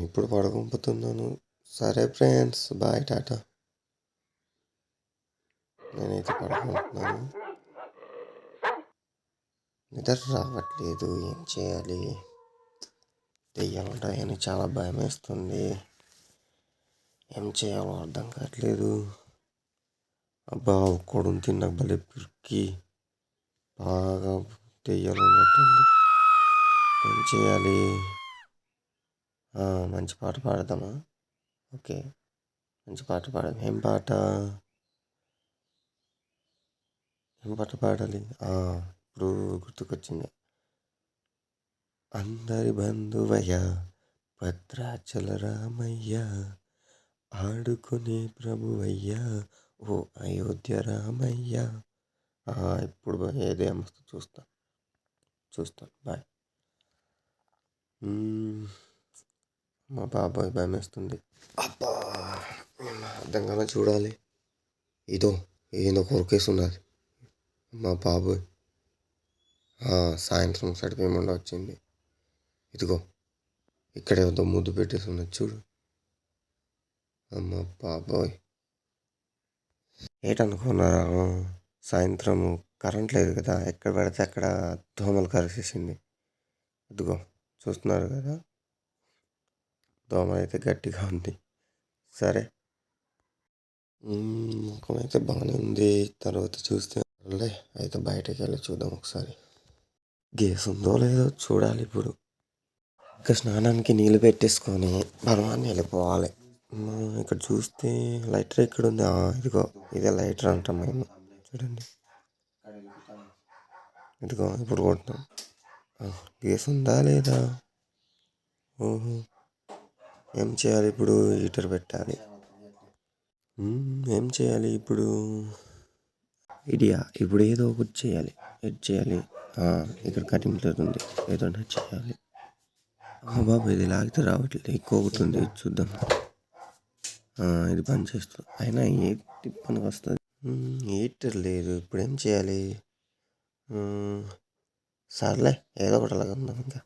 నేను ఇప్పుడు పడుకోబోతున్నాను సరే ఫ్రెండ్స్ బాయ్ టాటా. నేనైతే పడుకుంటున్నాను నిద్ర రావట్లేదు ఏం చేయాలి? దెయ్యాలు ఉంటాయని చాలా భయం వేస్తుంది ఏం చేయాలో అర్థం కావట్లేదు. అబ్బా ఒక్కడు తిన్న భలే పిరికి. బాగా దెయ్యాలు ఉన్నట్టుంది ఏం చేయాలి? మంచి పాట పాడదామా? ఓకే. మంచి పాట పాడదాం ఏం పాట? ఏం పాట పాడాలి? ఇప్పుడు గుర్తుకొచ్చింది. అందరి బంధువయ్య భద్రాచల రామయ్య ఆడుకునే ప్రభువయ్య ఓ అయోధ్య రామయ్య. ఇప్పుడు ఏదే మస్తు చూస్తా. చూస్తాను బాయ్. మా బాబాయ్ భయం వేస్తుంది. అబ్బా అర్థంగానే చూడాలి. ఇదో ఏదో కొరికేస్తున్నది మా బాబోయ్ సాయంత్రం సడిపేయకుండా వచ్చింది. ఇదిగో ఇక్కడ ఏదో ముద్దు పెట్టేసి ఉన్నది చూడు. అమ్మ బాబోయ్. ఏటనుకున్నారా? సాయంత్రం కరెంట్ లేదు కదా ఎక్కడ పెడితే అక్కడ దోమలు కరిసేసింది. ఇదిగో చూస్తున్నారు కదా? దోమ అయితే గట్టిగా ఉంది. సరే. ముఖం అయితే బాగానే ఉంది. తర్వాత చూస్తే లే అయితే బయటకు వెళ్ళి చూద్దాం ఒకసారి. గ్యాస్ ఉందో లేదో చూడాలి ఇప్పుడు. ఇంకా స్నానానికి నీళ్ళు పెట్టేసుకొని బలవాన్ని వెళ్ళిపోవాలి. ఇక్కడ చూస్తే లైటర్ ఇక్కడ ఉంది ఇదిగో ఇదే లైటర్ అంటాం మేము చూడండి. ఇదిగో ఇప్పుడు కొడుతున్నాం గ్యాస్ ఉందా లేదా? ఓహో. ఏం చేయాలి ఇప్పుడు? హీటర్ పెట్టాలి. ఏం చేయాలి ఇప్పుడు? ఐడియా. ఇప్పుడు ఏదో ఒకటి చేయాలి. ఏది చేయాలి? ఇక్కడ కటింగ్ ఉంది. ఏదో చేయాలి. బాబు ఇది లాగితే రావట్లేదు. ఎక్కువ అవుతుంది చూద్దాం. ఇది పని చేస్తుంది అయినా ఏ పనికి వస్తుంది? హీటర్ లేదు. ఇప్పుడు ఏం చేయాలి? సర్లే ఏదో ఒకటి అలాగ ఉందాం ఇంకా.